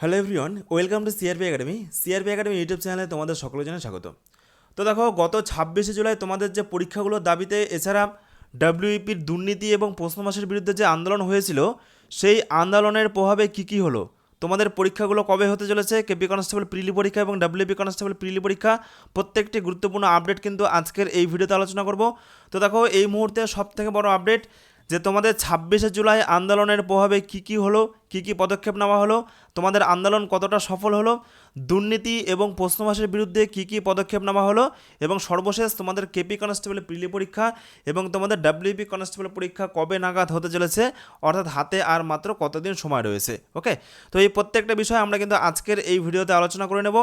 Hello everyone welcome to CRP academy CRP academy YouTube চ্যানেলে তোমাদের সকলের জন্য স্বাগত। তো দেখো, গত ছাব্বিশে জুলাই তোমাদের যে পরীক্ষাগুলোর দাবিতে এছাড়া ডাব্লিউইপির দুর্নীতি এবং প্রশ্ন মাসের বিরুদ্ধে যে আন্দোলন হয়েছিল, সেই আন্দোলনের প্রভাবে কী কী হলো? তোমাদের পরীক্ষাগুলো কবে হতে চলেছে? কেপি কনস্টেবল প্রিলি পরীক্ষা এবং ডাব্লিউপি কনস্টেবল প্রিলি পরীক্ষা, প্রত্যেকটি গুরুত্বপূর্ণ আপডেট কিন্তু আজকের এই ভিডিওতে আলোচনা করব। তো দেখো, এই মুহূর্তে সবথেকে বড় আপডেট যে তোমাদের ছাব্বিশে জুলাই আন্দোলনের প্রভাবে কি কি হলো, কি কি পদক্ষেপ নেওয়া হলো, তোমাদের আন্দোলন কতটা সফল হলো, দুর্নীতি এবং প্রশ্নভাসের বিরুদ্ধে কি কি পদক্ষেপ নেওয়া হলো, এবং সর্বশেষ তোমাদের কেপি কনস্টেবল প্রিলি পরীক্ষা এবং তোমাদের ডাব্লিউপি কনস্টেবল পরীক্ষা কবে নাগাদ হতে চলেছে, অর্থাৎ হাতে আর মাত্র কতদিন সময় রয়েছে ওকে তো এই প্রত্যেকটা বিষয় আমরা কিন্তু আজকের এই ভিডিওতে আলোচনা করে নেব।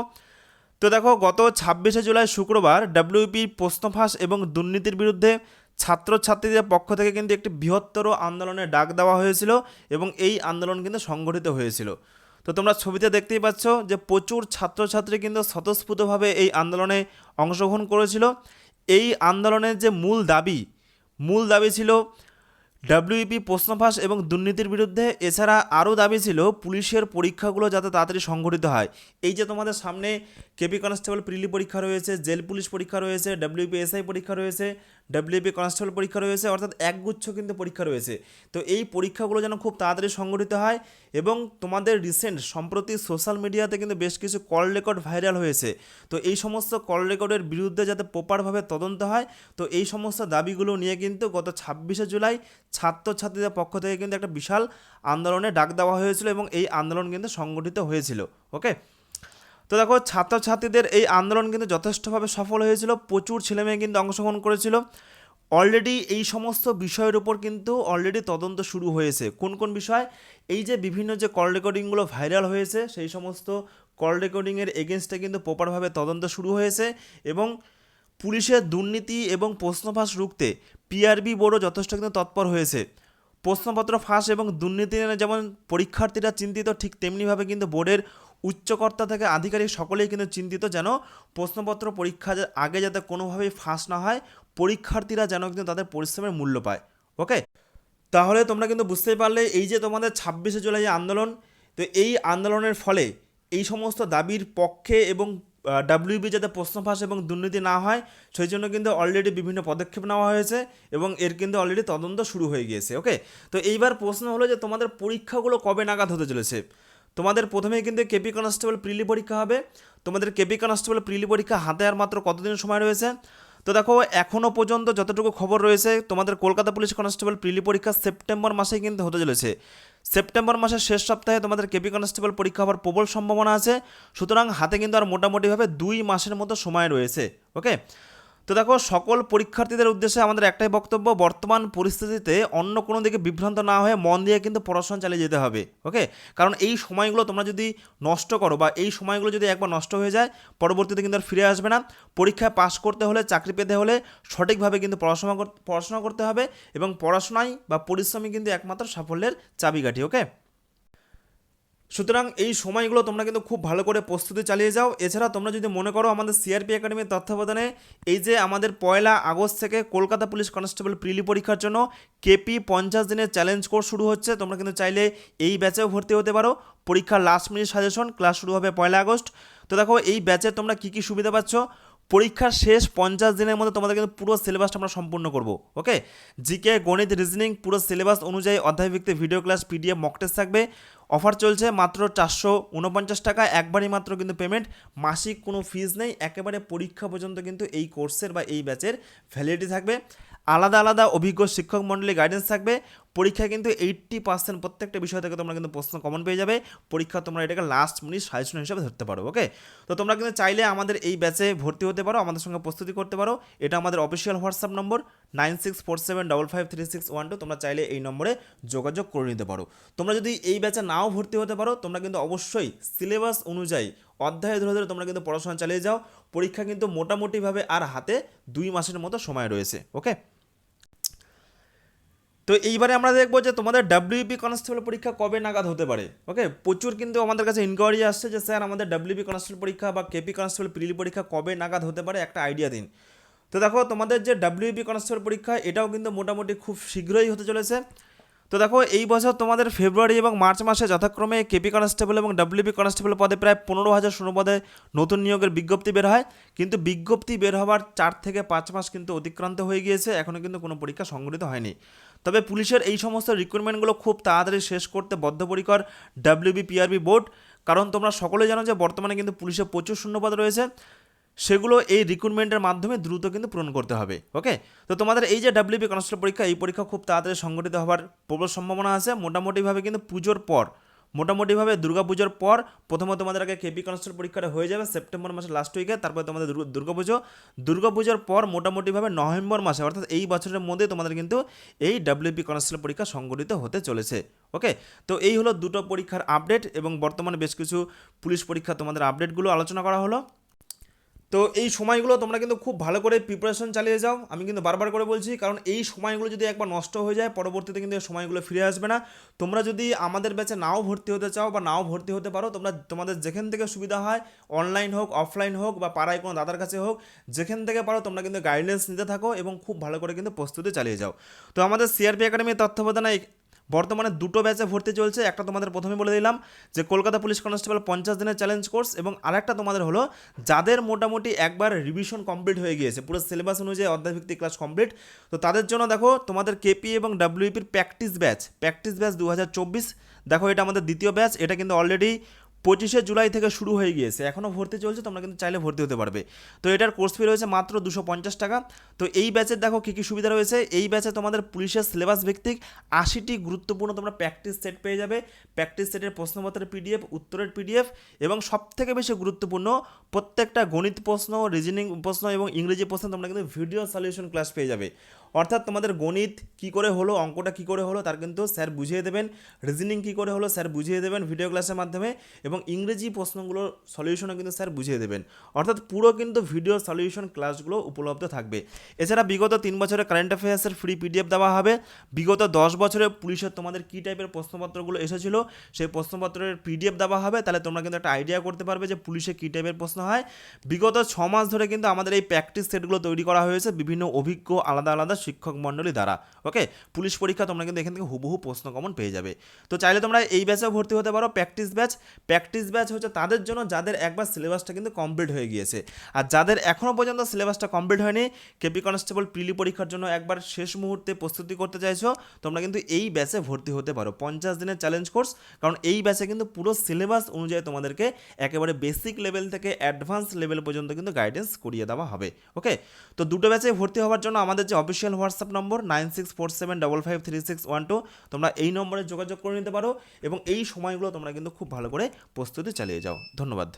তো দেখো, গত ছাব্বিশে জুলাই শুক্রবার ডাব্লিউপি প্রশ্নফাঁস এবং দুর্নীতির বিরুদ্ধে ছাত্রছাত্রীদের পক্ষ থেকে কিন্তু একটি বৃহত্তর আন্দোলনের ডাক দেওয়া হয়েছিল এবং এই আন্দোলন কিন্তু সংগঠিত হয়েছিল। তো তোমরা ছবিতে দেখতেই পাচ্ছ যে প্রচুর ছাত্রছাত্রী কিন্তু স্বতঃস্ফূর্তভাবে এই আন্দোলনে অংশগ্রহণ করেছিল। এই আন্দোলনের যে মূল দাবি মূল দাবি ছিল ডাব্লিউপি প্রশ্নফাঁস এবং দুর্নীতির বিরুদ্ধে। এছাড়া আরও দাবি ছিল পুলিশের পরীক্ষাগুলো যাতে তাড়াতাড়ি সংঘটিত হয়। এই যে তোমাদের সামনে কেপি কনস্টেবল প্রিলি পরীক্ষা রয়েছে, জেল পুলিশ পরীক্ষা রয়েছে ডাব্লিউপি এসআই পরীক্ষা রয়েছে ডাব্লিউপি কনস্টেবল পরীক্ষা রয়েছে, অর্থাৎ একগুচ্ছ কিন্তু পরীক্ষা রয়েছে। তো এই পরীক্ষাগুলো যেন খুব তাড়াতাড়ি সংগঠিত হয় এবং তোমাদের রিসেন্ট সম্প্রতি সোশ্যাল মিডিয়াতে কিন্তু বেশ কিছু কল রেকর্ড ভাইরাল হয়েছে। তো এই সমস্ত কল রেকর্ডের বিরুদ্ধে যাতে প্রপারভাবে তদন্ত হয়, তো এই সমস্ত দাবিগুলো নিয়ে কিন্তু গত ছাব্বিশে জুলাই ছাত্রছাত্রীদের পক্ষ থেকে কিন্তু একটা বিশাল আন্দোলনে ডাক দেওয়া হয়েছিল এবং এই আন্দোলন কিন্তু সংগঠিত হয়েছিল। ওকে তো দেখো, ছাত্রছাত্রীদের এই আন্দোলন কিন্তু যথেষ্টভাবে সফল হয়েছিল, প্রচুর ছেলেমেয়ে কিন্তু অংশগ্রহণ করেছিল। অলরেডি এই সমস্ত বিষয়ের উপর কিন্তু অলরেডি তদন্ত শুরু হয়েছে। কোন কোন বিষয়? এই যে বিভিন্ন যে কল রেকর্ডিংগুলো ভাইরাল হয়েছে, সেই সমস্ত কল রেকর্ডিংয়ের এগেনস্টে কিন্তু প্রপারভাবে তদন্ত শুরু হয়েছে এবং পুলিশের দুর্নীতি এবং প্রশ্নফাঁস রুখতে পিআরবি বোর্ডও যথেষ্ট কিন্তু তৎপর হয়েছে। প্রশ্নপত্র ফাঁস এবং দুর্নীতি নিয়ে যেমন পরীক্ষার্থীরা চিন্তিত, ঠিক তেমনিভাবে কিন্তু বোর্ডের উচ্চকর্তা থেকে আধিকারিক সকলেই কিন্তু চিন্তিত যেন প্রশ্নপত্র পরীক্ষার আগে যাতে কোনোভাবেই ফাঁস না হয়, পরীক্ষার্থীরা যেন কিন্তু তাদের পরিশ্রমের মূল্য পায়। ওকে তাহলে তোমরা কিন্তু বুঝতেই পারলে, এই যে তোমাদের ছাব্বিশে জুলাই যে আন্দোলন, তো এই আন্দোলনের ফলে এই সমস্ত দাবির পক্ষে এবং ডাব্লিউবি যাতে প্রশ্ন ফাঁস এবং দুর্নীতি না হয়, সেই জন্য কিন্তু অলরেডি বিভিন্ন পদক্ষেপ নেওয়া হয়েছে এবং এর কিন্তু অলরেডি তদন্ত শুরু হয়ে গিয়েছে। ওকে তো এইবার প্রশ্ন হলো যে তোমাদের পরীক্ষাগুলো কবে নাগাদ হতে চলেছে? তোমাদের প্রথমেই কিন্তু কেপি কনস্টেবল প্রিলি পরীক্ষা হবে। তোমাদের কেপি কনস্টেবল প্রিলি পরীক্ষা হাতে আর মাত্র কতদিন সময় রয়েছে? তো দেখো এখনও পর্যন্ত যতটুকু খবর রয়েছে, তোমাদের কলকাতা পুলিশ কনস্টেবল প্রিলি পরীক্ষা সেপ্টেম্বর মাসেই কিন্তু হতে চলেছে। সেপ্টেম্বর মাসের শেষ সপ্তাহে তোমাদের কেপি কনস্টেবল পরীক্ষা হওয়ার প্রবল সম্ভাবনা আছে। সুতরাং হাতে কিন্তু আর মোটামুটিভাবে দুই মাসের মতো সময় রয়েছে, ওকে? তো দেখো, সকল পরীক্ষার্থীদের উদ্দেশ্যে আমাদের একটাই বক্তব্য, বর্তমান পরিস্থিতিতে অন্য কোনো দিকে বিভ্রান্ত না হয়ে মন দিয়ে কিন্তু পড়াশোনা চালিয়ে যেতে হবে, ওকে? কারণ এই সময়গুলো তোমরা যদি নষ্ট করো বা এই সময়গুলো যদি একবার নষ্ট হয়ে যায়, পরবর্তীতে কিন্তু আর ফিরে আসবে না। পরীক্ষায় পাশ করতে হলে, চাকরি পেতে হলে সঠিকভাবে কিন্তু পড়াশোনা পড়াশোনা করতে হবে এবং পড়াশোনাই বা পরিশ্রমই কিন্তু একমাত্র সাফল্যের চাবিকাঠি, ওকে? সুতরাং এই সময়গুলো তোমরা কিন্তু খুব ভালো করে প্রস্তুতি চালিয়ে যাও। এছাড়া তোমরা যদি মনে করো আমাদের সিআরপি একাডেমির তত্ত্বাবধানে এই যে আমাদের পয়লা আগস্ট থেকে কলকাতা পুলিশ কনস্টেবল প্রিলি পরীক্ষার জন্য কেপি পঞ্চাশ দিনের চ্যালেঞ্জ কোর্স শুরু হচ্ছে, তোমরা কিন্তু চাইলে এই ব্যাচেও ভর্তি হতে পারো। পরীক্ষার লাস্ট মিনিট সাজেশন ক্লাস শুরু হবে পয়লা আগস্ট। তো দেখো, এই ব্যাচে তোমরা কী কী সুবিধা পাচ্ছ? পরীক্ষার শেষ পঞ্চাশ দিনের মধ্যে তোমাদের কিন্তু পুরো সিলেবাসটা আমরা সম্পূর্ণ করব ওকে জিকে গণিত রিজনিং পুরো সিলেবাস অনুযায়ী অধ্যায়ভিত্তিক video class PDF mock test থাকবে। অফার চলছে মাত্র চারশো উনপঞ্চাশ টাকা, একবারই মাত্র কিন্তু পেমেন্ট মাসিক কোনো ফিজ নেই, একেবারে পরীক্ষা পর্যন্ত কিন্তু এই কোর্সের বা এই ব্যাচের ভ্যালিডিটি থাকবে। আলাদা আলাদা অভিজ্ঞ শিক্ষক মণ্ডলী গাইডেন্স থাকবে। পরীক্ষায় কিন্তু এইট্টি পার্সেন্ট প্রত্যেকটা বিষয় থেকে তোমরা কিন্তু প্রশ্ন কমন পেয়ে যাবে। পরীক্ষা তোমরা এটাকে লাস্ট মিনিট সাজেশন হিসেবে ধরতে পারো ওকে তো তোমরা কিন্তু চাইলে আমাদের এই ব্যাচে ভর্তি হতে পারো, আমাদের সঙ্গে প্রস্তুতি করতে পারো। এটা আমাদের official WhatsApp number nine six four seven double five three six one two তোমরা চাইলে এই নম্বরে যোগাযোগ করে নিতে পারো। তোমরা যদি এই ব্যাচে নাও ভর্তি হতে পারো, তোমরা কিন্তু অবশ্যই সিলেবাস অনুযায়ী অধ্যায় ধরে ধরে তোমরা কিন্তু পড়াশোনা চালিয়ে যাও। পরীক্ষা কিন্তু মোটামুটিভাবে আর হাতে দুই মাসের মতো সময় রয়েছে ওকে তো এইবারে আমরা দেখব যে তোমাদের ডাব্লিউপি কনস্টেবল পরীক্ষা কবে নাগাদ হতে পারে ওকে প্রচুর কিন্তু আমাদের কাছে ইনকোয়ারি আসছে যে, স্যার, আমাদের ডাব্লিউপি কনস্টেবল পরীক্ষা বা কেপি কনস্টেবল প্রিলি পরীক্ষা কবে নাগাদ হতে পারে? একটা আইডিয়া দিন। তো দেখো, তোমাদের যে ডাব্লিউপি কনস্টেবল পরীক্ষা, এটাও কিন্তু মোটামুটি খুব শীঘ্রই হতে চলেছে। তো দেখো, এই বছর তোমাদের ফেব্রুয়ারি এবং মার্চ মাসে যথাক্রমে কেপি কনস্টেবল এবং ডাব্লিউপি কনস্টেবল পদে প্রায় পনেরো হাজার শূন্য পদে নতুন নিয়োগের বিজ্ঞপ্তি বের হয়। কিন্তু বিজ্ঞপ্তি বের হওয়ার চার থেকে পাঁচ মাস কিন্তু অতিক্রান্ত হয়ে গিয়েছে এখনও কিন্তু কোনো পরীক্ষা সংগঠিত হয়নি। তবে পুলিশের এই সমস্ত রিক্রুটমেন্টগুলো খুব তাড়াতাড়ি শেষ করতে বদ্ধপরিকর ডাব্লিউবি পিআরবি বোর্ড কারণ তোমরা সকলে জানো যে বর্তমানে কিন্তু পুলিশে প্রচুর শূন্যপদ রয়েছে। সেগুলো এই রিক্রুটমেন্টের মাধ্যমে দ্রুত কিন্তু পূরণ করতে হবে ওকে তো তোমাদের এই যে ডাব্লিউপি কনস্টেবল পরীক্ষা, এই পরীক্ষা খুব তাড়াতাড়ি সংগঠিত হওয়ার প্রবল সম্ভাবনা আছে। মোটামুটিভাবে কিন্তু পুজোর পর, মোটামুটিভাবে দুর্গাপুজোর পর প্রথমে তোমাদের আগে কেপি কনস্টেবল পরীক্ষাটা হয়ে যাবে সেপ্টেম্বর মাসের লাস্ট উইকে তারপরে তোমাদের দুর্গা- দুর্গাপুজো। দুর্গাপুজোর পর মোটামুটিভাবে নভেম্বর মাসে, অর্থাৎ এই বছরের মধ্যে তোমাদের কিন্তু এই ডাব্লিউপি কনস্টেবল পরীক্ষা সংগঠিত হতে চলেছে ওকে তো এই হলো দুটো পরীক্ষার আপডেট এবং বর্তমানে বেশ কিছু পুলিশ পরীক্ষা তোমাদের আপডেটগুলো আলোচনা করা হলো। তো এই সময়গুলো তোমরা কিন্তু খুব ভালো করে প্রিপারেশন চালিয়ে যাও। আমি কিন্তু বারবার করে বলছি, কারণ এই সময়গুলো যদি একবার নষ্ট হয়ে যায়, পরবর্তীতে কিন্তু এই সময়গুলো ফিরে আসবে না। তোমরা যদি আমাদের ব্যাচে নাও ভর্তি হতে চাও বা নাও ভর্তি হতে পারো, তোমরা তোমাদের যেখান থেকে সুবিধা হয় অনলাইন হোক অফলাইন হোক বা পাড়ায় কোনো দাদার কাছে হোক, যেখান থেকে পারো তোমরা কিন্তু গাইডেন্স নিতে থাকো এবং খুব ভালো করে কিন্তু প্রস্তুতি চালিয়ে যাও। তো আমাদের সিআরপি একাডেমির তত্ত্বাবধানে বর্তমানে দুটো ব্যাচে ভর্তি চলছে। একটা তোমাদের প্রথমে বলে দিলাম যে, কলকাতা পুলিশ কনস্টেবল পঞ্চাশ দিনের চ্যালেঞ্জ কোর্স এবং আরেকটা তোমাদের হলো, যাদের মোটামুটি একবার রিভিশন কমপ্লিট হয়ে গিয়েছে, পুরো সিলেবাস অনুযায়ী অধ্যায়ভিত্তিক ক্লাস কমপ্লিট তো তাদের জন্য দেখো, তোমাদের কেপি এবং ডাব্লিউপির প্র্যাকটিস ব্যাচ প্র্যাকটিস ব্যাচ দু হাজার চব্বিশ, দেখো এটা আমাদের দ্বিতীয় ব্যাচ এটা কিন্তু অলরেডি পঁচিশে জুলাই থেকে শুরু হয়ে গিয়েছে। এখনও ভর্তি চলছে, তোমরা কিন্তু চাইলে ভর্তি হতে পারবে। তো এটার কোর্স ফি রয়েছে মাত্র দুশো পঞ্চাশ টাকা। তো এই ব্যাচের দেখো কী কী সুবিধা রয়েছে। এই ব্যাচে তোমাদের পুলিশের সিলেবাস ভিত্তিক আশিটি গুরুত্বপূর্ণ তোমরা প্র্যাকটিস সেট পেয়ে যাবে। প্র্যাকটিস সেটের প্রশ্নপত্রের পিডিএফ উত্তরের পিডিএফ এবং সব থেকে বেশি গুরুত্বপূর্ণ প্রত্যেকটা গণিত প্রশ্ন রিজনিং প্রশ্ন এবং ইংরেজি প্রশ্ন তোমরা কিন্তু ভিডিও সলিউশন ক্লাস পেয়ে যাবে। অর্থাৎ তোমাদের গণিত কি করে হলো, অঙ্কটা কি করে হলো, তার কিন্তু স্যার বুঝিয়ে দেবেন রিজনিং কি করে হলো স্যার বুঝিয়ে দেবেন ভিডিও ক্লাসের মাধ্যমে এবং ইংরেজি প্রশ্নগুলোর সলিউশনও কিন্তু স্যার বুঝিয়ে দেবেন। অর্থাৎ পুরো কিন্তু ভিডিও সলিউশন ক্লাসগুলো উপলব্ধ থাকবে। এছাড়া বিগত তিন বছরের কারেন্ট অ্যাফেয়ার্সের ফ্রি পিডিএফ দেওয়া হবে। বিগত দশ বছরে পুলিশের তোমাদের কী টাইপের প্রশ্নপত্রগুলো এসেছিল, সেই প্রশ্নপত্রের পিডিএফ দেওয়া হবে। তাহলে তোমরা কিন্তু একটা আইডিয়া করতে পারবে যে পুলিশে কী টাইপের প্রশ্ন হয়। বিগত ছ মাস ধরে কিন্তু আমাদের এই প্র্যাকটিস সেটগুলো তৈরি করা হয়েছে। বিভিন্ন অভিজ্ঞ আলাদা আলাদা শিক্ষক মণ্ডলী দ্বারা। ওকে পুলিশ পরীক্ষা তোমরা কিন্তু এখান থেকে হুবহু প্রশ্ন কমন পেয়ে যাবে। তো চাইলে তোমরা এই ব্যাচেও ভর্তি হতে পারো প্র্যাকটিস ব্যাচ প্র্যাকটিস ব্যাচ হচ্ছে তাদের জন্য যাদের একবার সিলেবাসটা কিন্তু কমপ্লিট হয়ে গিয়েছে। আর যাদের এখনও পর্যন্ত সিলেবাসটা কমপ্লিট হয়নি কেপি কনস্টেবল প্রিলি পরীক্ষার জন্য একবার শেষ মুহূর্তে প্রস্তুতি করতে চাইছো, তোমরা কিন্তু এই ব্যাচে ভর্তি হতে পারো। পঞ্চাশ দিনের চ্যালেঞ্জ কোর্স কারণ এই ব্যাচে কিন্তু পুরো সিলেবাস অনুযায়ী তোমাদেরকে একেবারে বেসিক লেভেল থেকে অ্যাডভান্স লেভেল পর্যন্ত কিন্তু গাইডেন্স করিয়ে দেওয়া হবে। ওকে তো দুটো ব্যাচে ভর্তি হওয়ার জন্য আমাদের যে official WhatsApp number nine six four seven double five three six one two তোমরা এই নম্বরে যোগাযোগ করে নিতে পারো এবং এই সময়গুলো তোমরা কিন্তু খুব ভালো করে প্রস্তুতি চালিয়ে যাও। ধন্যবাদ।